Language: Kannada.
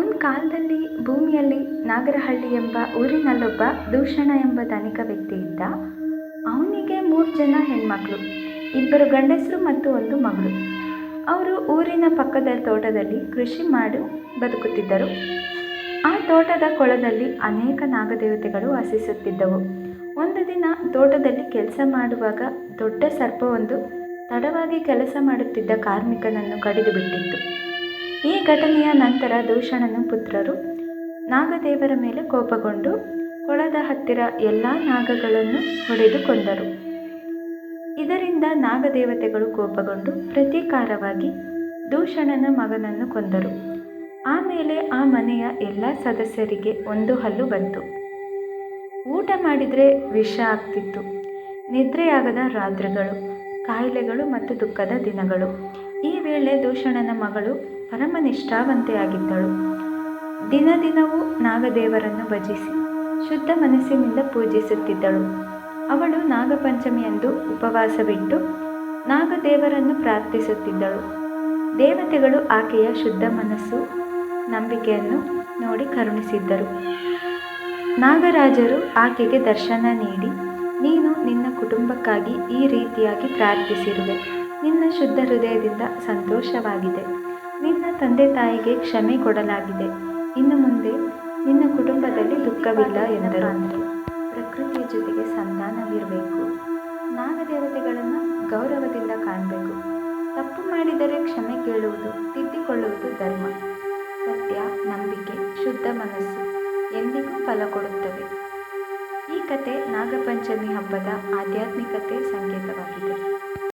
ಒಂದು ಕಾಲದಲ್ಲಿ ಭೂಮಿಯಲ್ಲಿ ನಾಗರಹಳ್ಳಿ ಎಂಬ ಊರಿನಲ್ಲೊಬ್ಬ ದೂಷಣ ಎಂಬ ಧನಿಕ ವ್ಯಕ್ತಿ ಇದ್ದ ಅವನಿಗೆ ಮೂರು ಜನ ಹೆಣ್ಮಕ್ಳು, ಇಬ್ಬರು ಗಂಡಸರು ಮತ್ತು ಒಂದು ಮಗಳು. ಅವರು ಊರಿನ ಪಕ್ಕದ ತೋಟದಲ್ಲಿ ಕೃಷಿ ಮಾಡಿ ಬದುಕುತ್ತಿದ್ದರು. ಆ ತೋಟದ ಕೊಳದಲ್ಲಿ ಅನೇಕ ನಾಗದೇವತೆಗಳು ವಾಸಿಸುತ್ತಿದ್ದವು. ಒಂದು ದಿನ ತೋಟದಲ್ಲಿ ಕೆಲಸ ಮಾಡುವಾಗ ದೊಡ್ಡ ಸರ್ಪವೊಂದು ತಡವಾಗಿ ಕೆಲಸ ಮಾಡುತ್ತಿದ್ದ ಕಾರ್ಮಿಕನನ್ನು ಕಡಿದು ಬಿಟ್ಟಿತ್ತು. ಈ ಘಟನೆಯ ನಂತರ ದೂಷಣನ ಪುತ್ರರು ನಾಗದೇವರ ಮೇಲೆ ಕೋಪಗೊಂಡು ಕೊಳದ ಹತ್ತಿರ ಎಲ್ಲ ನಾಗಗಳನ್ನು ಹೊಡೆದು ಕೊಂದರು ಇದರಿಂದ ನಾಗದೇವತೆಗಳು ಕೋಪಗೊಂಡು ಪ್ರತೀಕಾರವಾಗಿ ದೂಷಣನ ಮಗನನ್ನು ಕೊಂದರು. ಆಮೇಲೆ ಆ ಮನೆಯ ಎಲ್ಲ ಸದಸ್ಯರಿಗೆ ಒಂದು ಹಲ್ಲು ಬಂತು. ಊಟ ಮಾಡಿದರೆ ವಿಷ ಆಗ್ತಿತ್ತು. ನಿದ್ರೆಯಾಗದ ರಾತ್ರಿಗಳು, ಕಾಯಿಲೆಗಳು ಮತ್ತು ದುಃಖದ ದಿನಗಳು. ಈ ವೇಳೆ ದೂಷಣನ ಮಗಳು ಪರಮ ನಿಷ್ಠಾವಂತೆಯಾಗಿದ್ದಳು ದಿನ ದಿನವೂ ನಾಗದೇವರನ್ನು ಭಜಿಸಿ, ಶುದ್ಧ ಮನಸ್ಸಿನಿಂದ ಪೂಜಿಸುತ್ತಿದ್ದಳು. ಅವಳು ನಾಗಪಂಚಮಿಯಂದು ಉಪವಾಸ ಬಿಟ್ಟು ನಾಗದೇವರನ್ನು ಪ್ರಾರ್ಥಿಸುತ್ತಿದ್ದಳು. ದೇವತೆಗಳು ಆಕೆಯ ಶುದ್ಧ ಮನಸ್ಸು, ನಂಬಿಕೆಯನ್ನು ನೋಡಿ ಕರುಣಿಸಿದ್ದರು. ನಾಗರಾಜರು ಆಕೆಗೆ ದರ್ಶನ ನೀಡಿ, ನೀನು ನಿನ್ನ ಕುಟುಂಬಕ್ಕಾಗಿ ಈ ರೀತಿಯಾಗಿ ಪ್ರಾರ್ಥಿಸಿರುವೆ. ನಿನ್ನ ಶುದ್ಧ ಹೃದಯದಿಂದ ಸಂತೋಷವಾಗಿದೆ. ನಿನ್ನ ತಂದೆ ತಾಯಿಗೆ ಕ್ಷಮೆ ಕೊಡಲಾಗಿದೆ. ಇನ್ನು ಮುಂದೆ ನಿನ್ನ ಕುಟುಂಬದಲ್ಲಿ ದುಃಖವಿಲ್ಲ ಎಂದರು. ಅಂದರೆ ಪ್ರಕೃತಿಯ ಜೊತೆಗೆ ಸಂಧಾನವಿರಬೇಕು ನಾಗದೇವತೆಗಳನ್ನು ಗೌರವದಿಂದ ಕಾಣಬೇಕು. ತಪ್ಪು ಮಾಡಿದರೆ ಕ್ಷಮೆ ಕೇಳುವುದು, ತಿದ್ದಿಕೊಳ್ಳುವುದು ಧರ್ಮ. ಸತ್ಯ, ನಂಬಿಕೆ, ಶುದ್ಧ ಮನಸ್ಸು ಎಂದಿಗೂ ಫಲ ಕೊಡುತ್ತವೆ. ಈ ಕತೆ ನಾಗಪಂಚಮಿ ಹಬ್ಬದ ಆಧ್ಯಾತ್ಮಿಕತೆ ಸಂಕೇತವಾಗಿದೆ.